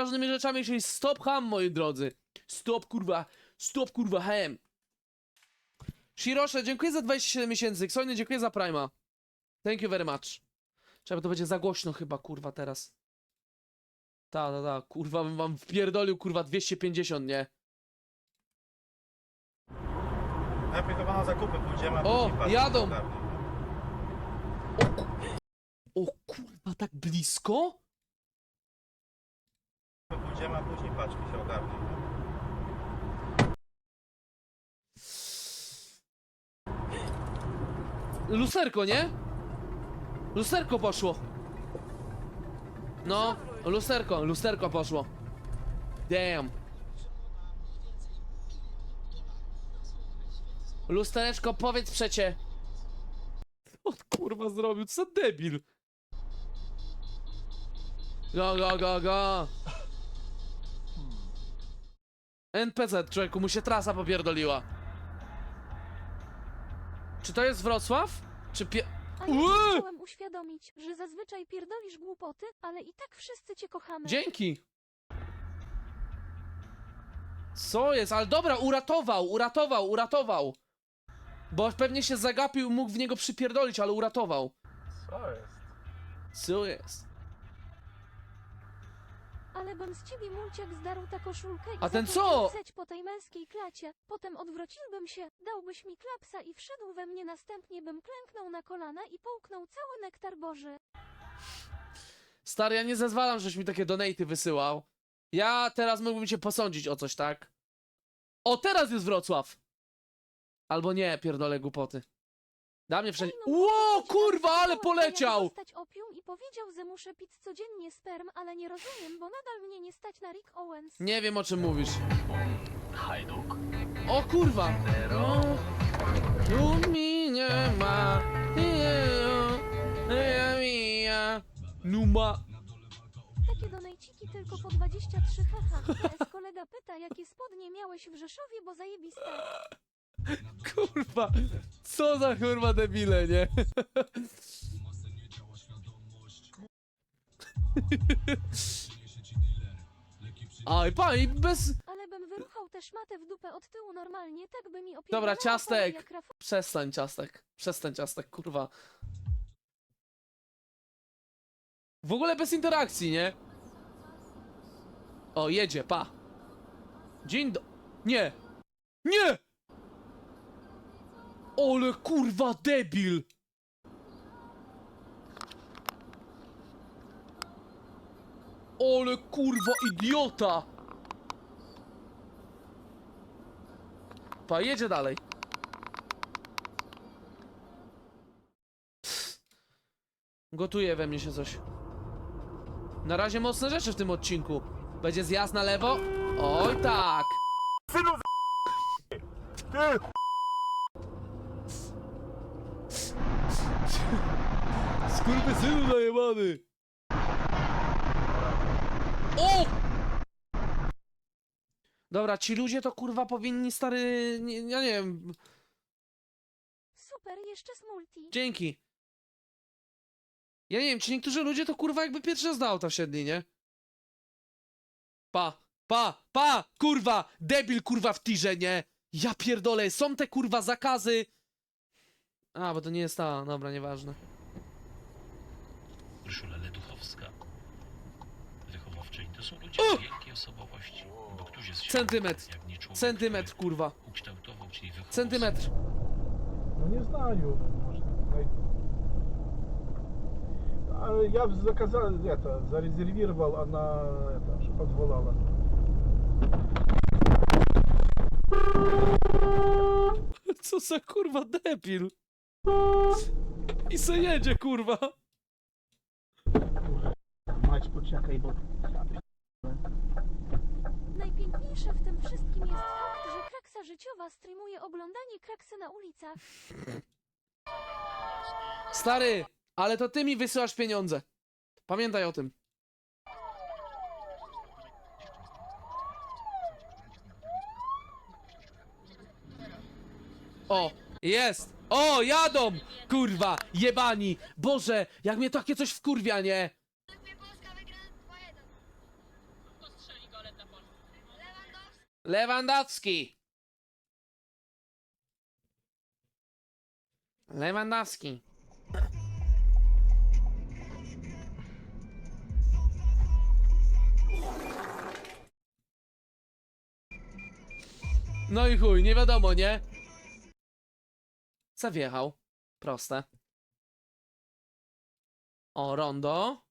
ważnymi rzeczami, czyli stop ham, moi drodzy. Stop kurwa, stop kurwa ham. Shirosze, dziękuję za 27 miesięcy. Ksojny, dziękuję za Prima. Thank you very much. Trzeba to będzie za głośno chyba, kurwa, teraz. Ta, ta, ta, kurwa, bym wam wpierdolił, kurwa, 250, nie? Najpierw chyba na zakupy pójdziemy, a O, później jadą. O kurwa, tak blisko? Pójdziemy, a później paczki się ogarnie. Lusterko, nie? Lusterko poszło. No, lusterko, lusterko poszło. Damn. Lustereczko, powiedz przecie. Co kurwa zrobił? Co debil? Go, go, go, go. NPC, człowieku, mu się trasa popierdoliła. Czy to jest Wrocław? Czy pie... A ja ci chciałem uświadomić, że zazwyczaj pierdolisz głupoty, ale i tak wszyscy cię kochamy. Dzięki! Co jest? Ale dobra, uratował, uratował, uratował. Bo pewnie się zagapił, mógł w niego przypierdolić, ale uratował. Co jest? Co jest? Ale bym z ciebie mulciak zdarł ta koszulkę i A ten zaczął co? pseć po tej męskiej klacie. Potem odwróciłbym się, dałbyś mi klapsa i wszedł we mnie następnie bym klęknął na kolana i połknął cały nektar Boży. Stary, ja nie zezwalam, żeś mi takie donaty wysyłał. Ja teraz mógłbym cię posądzić o coś, tak? O, teraz jest Wrocław! Albo nie, pierdolę głupoty. Da mnie wszędzie... Ej, no, Ło, mulciak, kurwa, ale poleciał! dostać opium i powiedział, że muszę pić codziennie sperm, ale nie rozumiem, bo nadal mnie nie stać na Rick Owens. Nie wiem, o czym mówisz. O kurwa! No. Tu mi nie ma. Numa. Takie donajciki tylko po 23 haha. PS kolega pyta, jakie spodnie miałeś w Rzeszowie, bo zajebiste. Kurwa. Co za kurwa debile, nie? Aj, pa, i bez... Ale bym wyruchał tę szmatę w dupę od tyłu normalnie, tak by mi Dobra, ciastek. jak Rafał. Przestań, ciastek. Przestań, ciastek, kurwa. W ogóle bez interakcji, nie? O, jedzie, pa. Dzień do... Nie! Nie! Ole kurwa debil! Ole kurwa idiota! Pa, jedzie dalej. Gotuje we mnie się coś. Na razie mocne rzeczy w tym odcinku. Będzie zjazd na lewo? Oj tak! Skurwy synu najebany! O! Dobra, ci ludzie to kurwa powinni stary... Nie, ja nie wiem... Super, jeszcze z multi. Dzięki. Ja nie wiem, czy niektórzy ludzie to kurwa jakby pierwszy raz do auta wsiedli, nie? Pa, pa, pa, kurwa, debil kurwa w tirze, nie? Ja pierdolę, są te kurwa zakazy. A, bo to nie jest ta, dobra, nieważne. Urszula Leduchowska. Wychowawczyni to są ludzie O! o wielkiej osobowości, bo któż jest Centymetr. jak nie człowiek, Centymetr, który kurwa. ukształtował, czyli wychował Centymetr. No nie знаю, может, найду. А я б заказал, это, зарезервировал, она, это, чтобы отзволала. Co za kurwa debil. I se jedzie, kurwa. Mać, poczekaj, bo... Najpiękniejsze w tym wszystkim jest fakt, że kraksa życiowa streamuje oglądanie kraksy na ulicach. Stary, ale to ty mi wysyłasz pieniądze. Pamiętaj o tym. O, jest! O, jadą! Kurwa, jebani! Boże, jak mnie takie coś wkurwia, nie? Lewandowski. Lewandowski. No i chuj, nie wiadomo, nie? Zawjechał. Proste. O, rondo.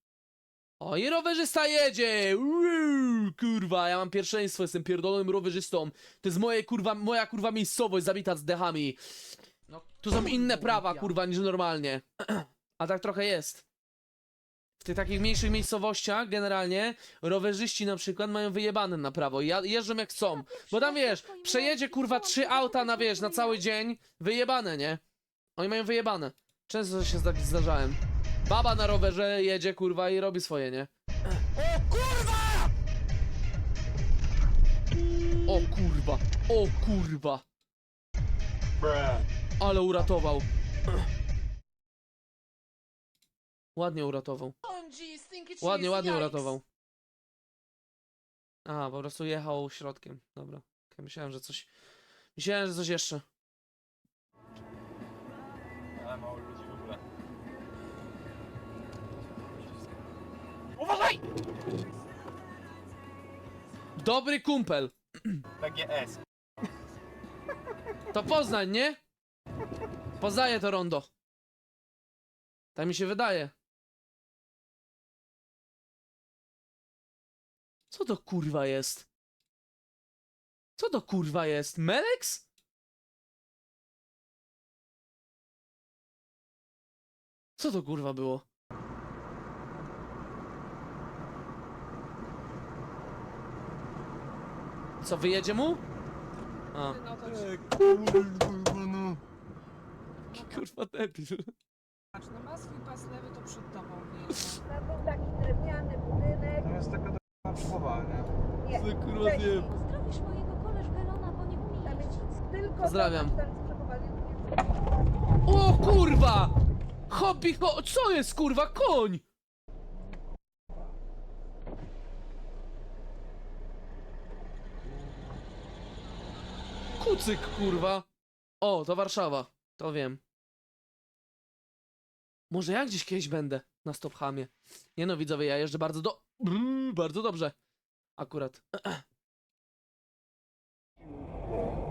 O, i rowerzysta jedzie! Uuu, kurwa, ja mam pierwszeństwo, jestem pierdolonym rowerzystą. To jest moje, kurwa, moja kurwa miejscowość zabita z dechami. No, tu są inne prawa, kurwa, niż normalnie. A tak trochę jest. W tych takich mniejszych miejscowościach, generalnie, rowerzyści na przykład mają wyjebane na prawo. Ja, jeżdżą jak chcą. Bo tam wiesz, przejedzie kurwa trzy auta na wiesz, na cały dzień, wyjebane, nie? Oni mają wyjebane. Często się tak zdarzałem. Baba na rowerze jedzie kurwa i robi swoje, nie? O kurwa! Kurwa, o kurwa. Ale uratował. Ładnie uratował. Ładnie, ładnie uratował. Aha, po prostu jechał środkiem. Dobra. Myślałem, że coś. Myślałem, że coś jeszcze. Ale mało ludzi w ogóle. Dobry kumpel. To Poznań, nie? Poznaję to rondo. Tak mi się wydaje. Co to kurwa jest? Co to kurwa jest? Melex? Co to kurwa było? Co, wyjedzie mu? A. Jaki kurwa debil. No ma swój pas lewy, to przed tobą wyjeżdża. To był taki drewniany budynek. To jest taka do słowa, nie? Nie, Co kurwa zjem? Mojego bo nie umie Tam jest jeździć. tylko Pozdrawiam. tam jest przechowanie, to nie O kurwa! Hobby, ho co jest kurwa? Koń! Kucyk kurwa. O, to Warszawa. To wiem. Może ja gdzieś kiedyś będę na Stophamie. Nie no, widzowie, ja jeżdżę bardzo do... Brrr, bardzo dobrze. Akurat.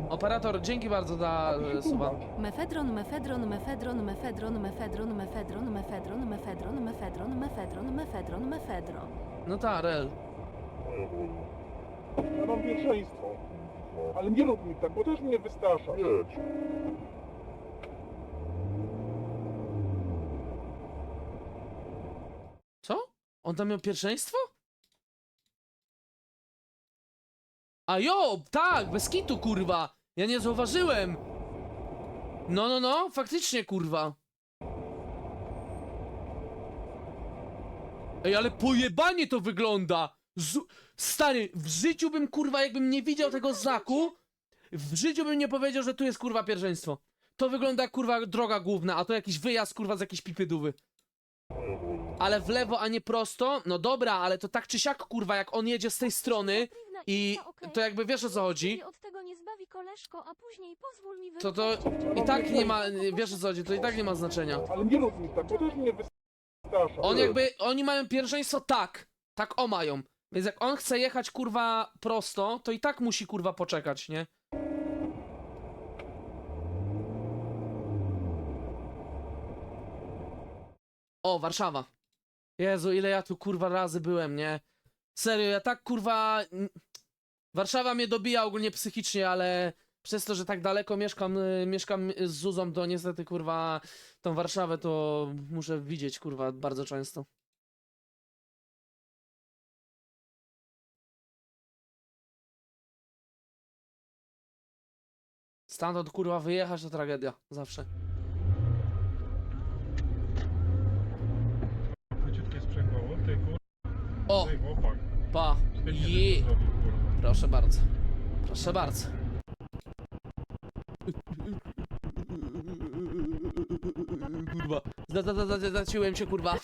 Operator, dzięki bardzo za e, suba. Mefedron, mefedron, mefedron, mefedron, mefedron, mefedron, mefedron, mefedron, mefedron, mefedron, mefedron, mefedron. No ta, rel. Ja mam pierwszeństwo. Ale nie rób mi tak, bo też mnie wystrasza. Co? On tam miał pierwszeństwo? A jo, tak, bez kitu, kurwa. Ja nie zauważyłem. No, no, no, faktycznie, kurwa. Ej, ale pojebanie to wygląda. Z... Stary, w życiu bym, kurwa, jakbym nie widział tego znaku, w życiu bym nie powiedział, że tu jest, kurwa, pierwszeństwo. To wygląda jak, kurwa, droga główna, a to jakiś wyjazd, kurwa, z jakiejś pipydówy. Ale w lewo, a nie prosto? No dobra, ale to tak czy siak, kurwa, jak on jedzie z tej strony i to jakby wiesz o co chodzi, Jeśli od tego nie zbawi koleżko, a później pozwól mi to to i tak nie ma, wiesz o co chodzi, to i tak nie ma znaczenia. Ale nie rób mi tak, bo też mnie wystrasza. On jakby, oni mają pierwszeństwo tak, tak o mają. Więc jak on chce jechać, kurwa, prosto, to i tak musi, kurwa, poczekać, nie? O, Warszawa. Jezu, ile ja tu, kurwa, razy byłem, nie? Serio, ja tak, kurwa... Warszawa mnie dobija ogólnie psychicznie, ale przez to, że tak daleko mieszkam, y, mieszkam z Zuzą, to niestety, kurwa, tą Warszawę to muszę widzieć, kurwa, bardzo często. Stamtąd, kurwa, wyjechać to tragedia. Zawsze. Króciutkie sprzęgło, ty kur... O! Chłopak. Pa! Je! Proszę bardzo. Proszę bardzo. Kurwa. Za, za, za, za, zaciłem się, kurwa.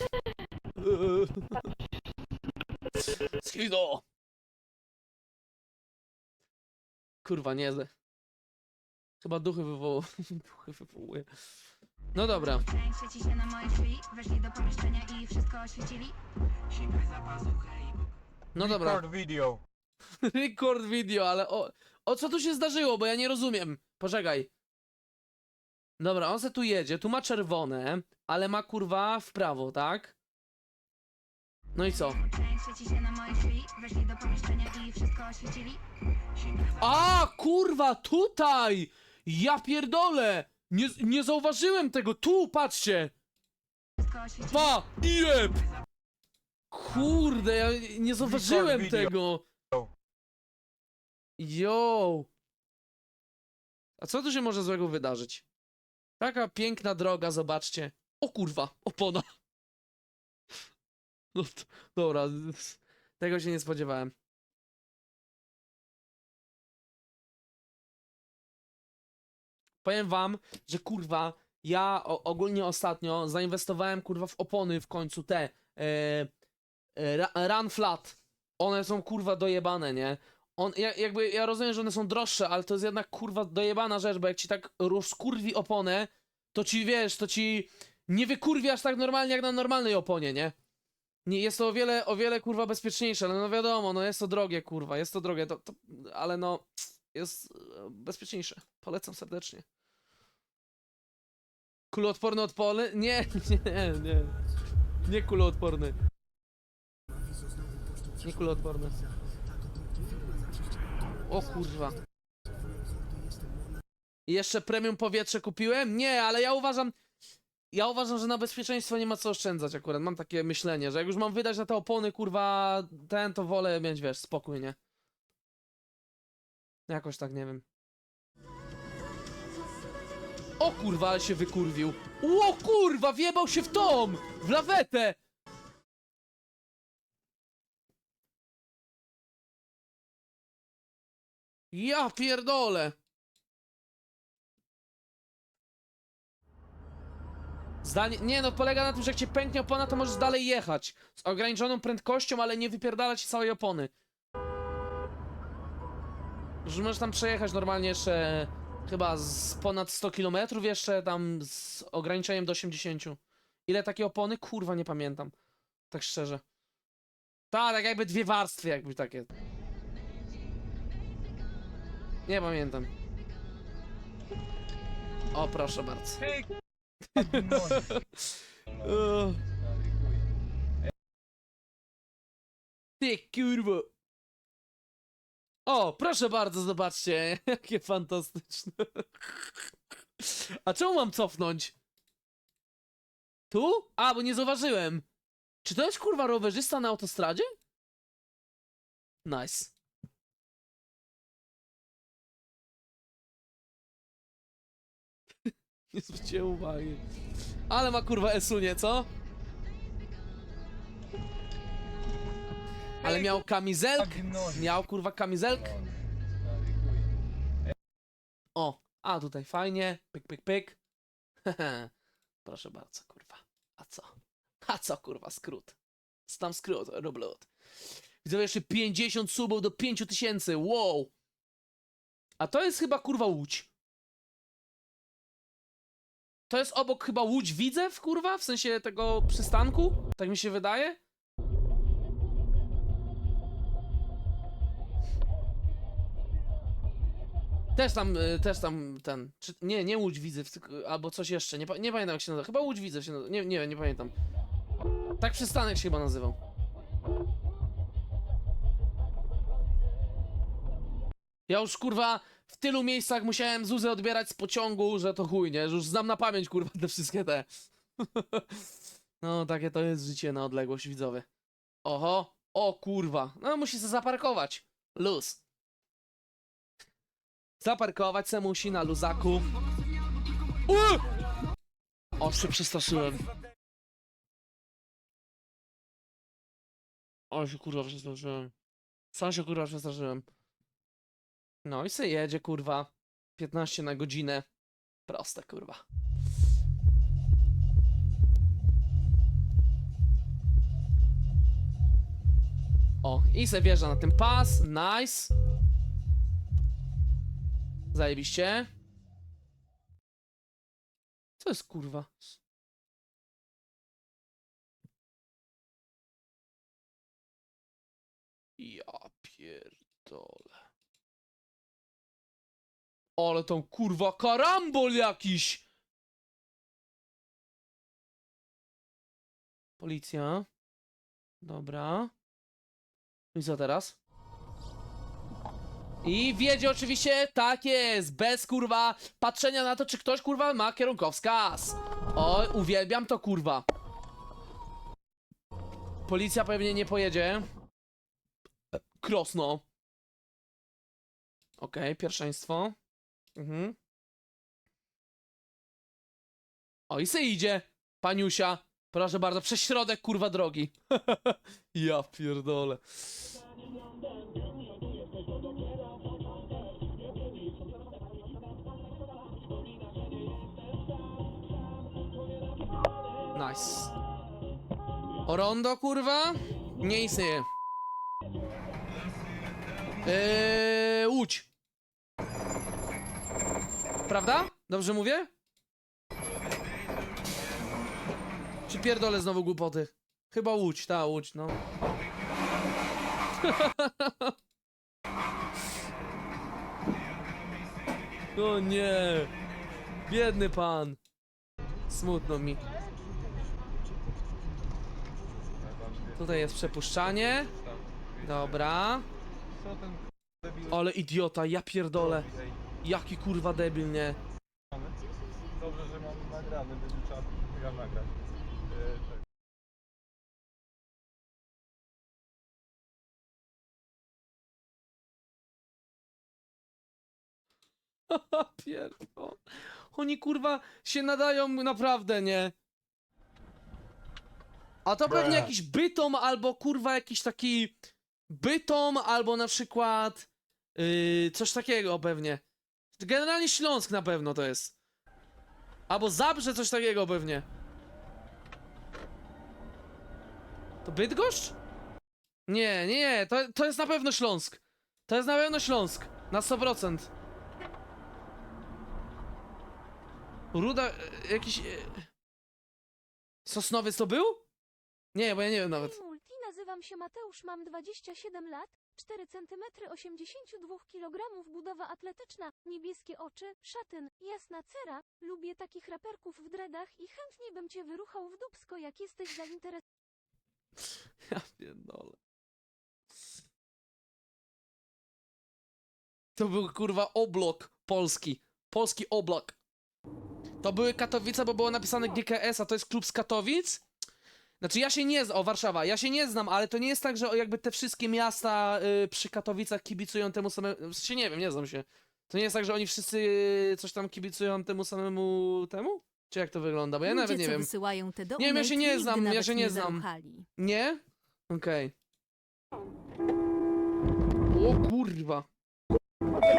Skido! Kurwa, nie. Chyba duchy wywołuje. duchy wywołuje. No dobra. Świeci się na mojej szyi, weszli do pomieszczenia i wszystko oświecili. No dobra. Record video. Record video, ale o, o co tu się zdarzyło, bo ja nie rozumiem. Poczekaj. Dobra, on se tu jedzie, tu ma czerwone, ale ma kurwa w prawo, tak? No i co? Świeci się na mojej szyi, weszli do pomieszczenia i wszystko oświecili. A, kurwa, tutaj! Ja pierdolę! Nie, nie zauważyłem tego, tu, patrzcie! Pa! Jeb! Kurde, ja nie zauważyłem tego! Yo! A co tu się może złego wydarzyć? Taka piękna droga, zobaczcie. O kurwa, opona. No, dobra, tego się nie spodziewałem. Powiem wam, że kurwa, ja o, ogólnie ostatnio zainwestowałem kurwa w opony w końcu te e, e, Run Flat. One są kurwa dojebane, nie? On, ja, jakby, ja rozumiem, że one są droższe, ale to jest jednak kurwa dojebana rzecz, bo jak ci tak rozkurwi oponę, to ci wiesz, to ci nie wykurwi aż tak normalnie jak na normalnej oponie, nie? Nie, jest to o wiele, o wiele kurwa bezpieczniejsze, ale no wiadomo, no jest to drogie kurwa, jest to drogie, to, to, ale no jest e, bezpieczniejsze. Polecam serdecznie. Kuloodporny odporny? Nie, nie, nie. Nie kuloodporny. Nie kuloodporny. O kurwa. I jeszcze premium powietrze kupiłem? Nie, ale ja uważam. Ja uważam, że na bezpieczeństwo nie ma co oszczędzać akurat. Mam takie myślenie, że jak już mam wydać na te opony, kurwa, ten, to wolę mieć, wiesz, spokój, nie? Jakoś tak, nie wiem. O kurwa, ale się wykurwił. O kurwa, wjebał się w tom! W lawetę! Ja pierdolę! Zdanie, nie no, polega na tym, że jak cię pęknie opona, to możesz dalej jechać. Z ograniczoną prędkością, ale nie wypierdalać całej opony. Że możesz tam przejechać normalnie jeszcze chyba z ponad 100 km jeszcze tam z ograniczeniem do 80. Ile takie opony? Kurwa, nie pamiętam. Tak szczerze. Tak, tak jakby dwie warstwy jakby takie. Nie pamiętam. O, proszę bardzo. Ty kurwo. O, proszę bardzo, zobaczcie. Jakie fantastyczne. A czemu mam cofnąć? Tu? A, bo nie zauważyłem. Czy to jest kurwa rowerzysta na autostradzie? Nice. nie zwróciłem uwagi. Ale ma kurwa esunie, co? Ale miał kamizelkę. Miał kurwa kamizelkę. O, a tutaj fajnie. Pyk, pyk, pyk. Proszę bardzo, kurwa. A co? A co, kurwa, skrót? Co tam skrót, Roblot? Widzę jeszcze 50 subów do 5000, wow! A to jest chyba, kurwa, Łódź. To jest obok chyba Łódź Widzew, kurwa? W sensie tego przystanku? Tak mi się wydaje? Też tam, y, też tam ten. Czy, nie, nie Łódź Widzew, tylko, albo coś jeszcze. Nie, nie pamiętam jak się nazywa. Chyba Łódź Widzew się nazywa. Nie, nie, nie pamiętam. Tak przystanek się chyba nazywał. Ja już kurwa w tylu miejscach musiałem Zuzę odbierać z pociągu, że to chuj, nie? Że już znam na pamięć kurwa te wszystkie te. no takie to jest życie na odległość widzowie. Oho, o kurwa. No musi się zaparkować. Luz. Zaparkować se musi na luzaku. O, się przestraszyłem. O, się kurwa przestraszyłem. Sam się kurwa przestraszyłem. No i se jedzie kurwa. 15 na godzinę. Proste kurwa. O, i se wjeżdża na ten pas. Nice. Zajebiście. Co jest kurwa? Ja pierdolę. Ale tą kurwa karambol jakiś! Policja. Dobra. I co teraz? I wiedzie oczywiście, tak jest, bez kurwa patrzenia na to, czy ktoś kurwa ma kierunkowskaz. O, uwielbiam to kurwa. Policja pewnie nie pojedzie. Krosno. Okej, pierwszeństwo. Mhm. O, i se idzie, paniusia. Proszę bardzo, przez środek kurwa drogi. ja pierdolę. Nice. Rondo, kurwa? Nie istnieje. Eee, Łódź. Prawda? Dobrze mówię? Czy pierdolę znowu głupoty? Chyba Łódź, ta Łódź, no. o nie. Biedny pan. Smutno mi. Tutaj jest przepuszczanie. Dobra. Ale idiota, ja pierdolę. Jaki kurwa debil, nie? Dobrze, że mam nagrany, będzie trzeba ja nagrać. Yy, czekaj. Pierdol. Oni kurwa się nadają naprawdę, nie? A to pewnie Bre. jakiś bytom albo kurwa jakiś taki bytom albo na przykład yy, coś takiego pewnie. Generalnie Śląsk na pewno to jest. Albo Zabrze coś takiego pewnie. To Bydgoszcz? Nie, nie, nie, to, to jest na pewno Śląsk. To jest na pewno Śląsk. Na 100%. Ruda, e, jakiś... e, Sosnowiec to był? Nie, bo ja nie wiem nawet. Multi, nazywam się Mateusz, mam 27 lat, 4 cm 82 kg, budowa atletyczna, niebieskie oczy, szatyn, jasna cera, lubię takich raperków w dreadach i chętnie bym cię wyruchał w dubsko, jak jesteś zainteresowany. Ja pierdolę. To był kurwa oblok polski. Polski oblok. To były Katowice, bo było napisane GKS, a to jest klub z Katowic. Znaczy ja się nie znam, o Warszawa, ja się nie znam, ale to nie jest tak, że jakby te wszystkie miasta y, przy Katowicach kibicują temu samemu, w sensie nie wiem, nie znam się. To nie jest tak, że oni wszyscy y, coś tam kibicują temu samemu temu? Czy jak to wygląda? Bo ja Ludzie, nawet nie co wiem. wysyłają te Nie wiem, ja się nie znam, ja się nie znam. zaruchali. Nie? Okej. O kurwa.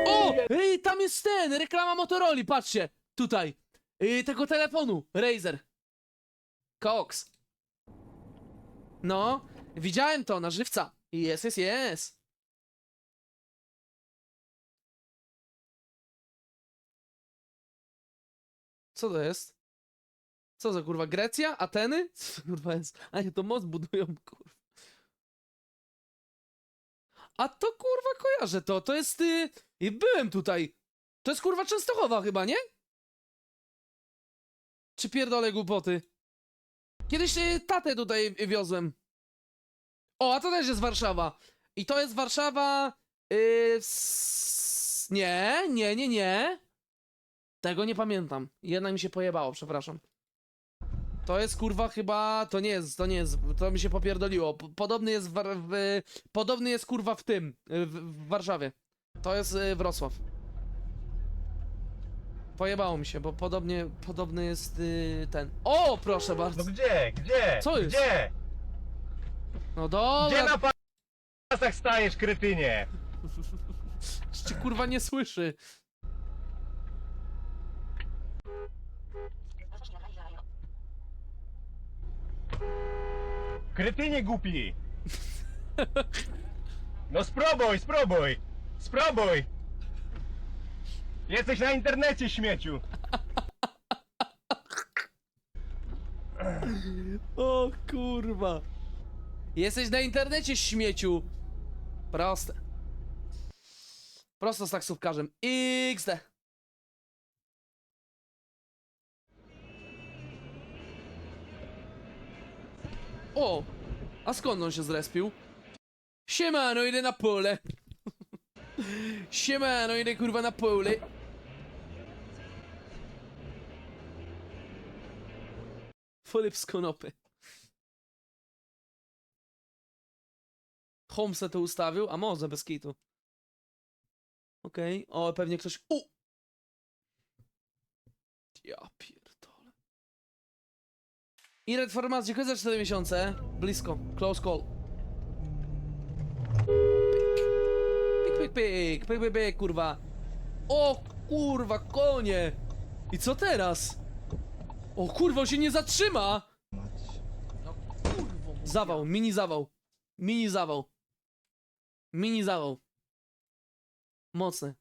O! Ej, tam jest ten! Reklama Motorola, patrzcie! Tutaj. Ej, tego telefonu. Razer. Cox. No, widziałem to na żywca. Jest, jest, jest. Co to jest? Co za kurwa? Grecja? Ateny? Co to kurwa jest? A nie, to most budują, kurwa. A to kurwa kojarzę to. To jest. Y... i Byłem tutaj. To jest kurwa Częstochowa chyba, nie? Czy pierdolę głupoty? Kiedyś y, tatę tutaj wiozłem. O, a to też jest Warszawa. I to jest Warszawa. Y... s- Nie, nie, nie, nie. Tego nie pamiętam. Jednak mi się pojebało, przepraszam. To jest kurwa chyba. To nie jest, to nie jest. To mi się popierdoliło. Podobny jest w, w Podobny jest kurwa w tym. W, w Warszawie. To jest y, Wrocław. Pojebało mi się, bo podobnie. Podobny jest y, ten. O, proszę bardzo. No gdzie? Gdzie? Co jest? Gdzie? No Gdzie dobra. na pasach stajesz, kretynie? Czy kurwa nie słyszy? Kretynie głupi! No spróbuj, spróbuj! Spróbuj! Jesteś na internecie, śmieciu! O kurwa. Jesteś na internecie, śmieciu. Proste. Prosto z taksówkarzem. XD. O! A skąd on się zrespił? Siemano, idę na pole. Siemano, idę kurwa na pole. Filip z konopy. Holmesa to ustawił? A może bez kitu. Okej, o pewnie ktoś... U! Ja pierdolę. Iret Formas, dziękuję za 4 miesiące. Blisko, close call. Pik, pik, pik, pik, pik, pik, kurwa. O kurwa, konie! I co teraz? O kurwa, on się nie zatrzyma! Zawał, mini zawał. Mini zawał. Mini zawał. Mocne.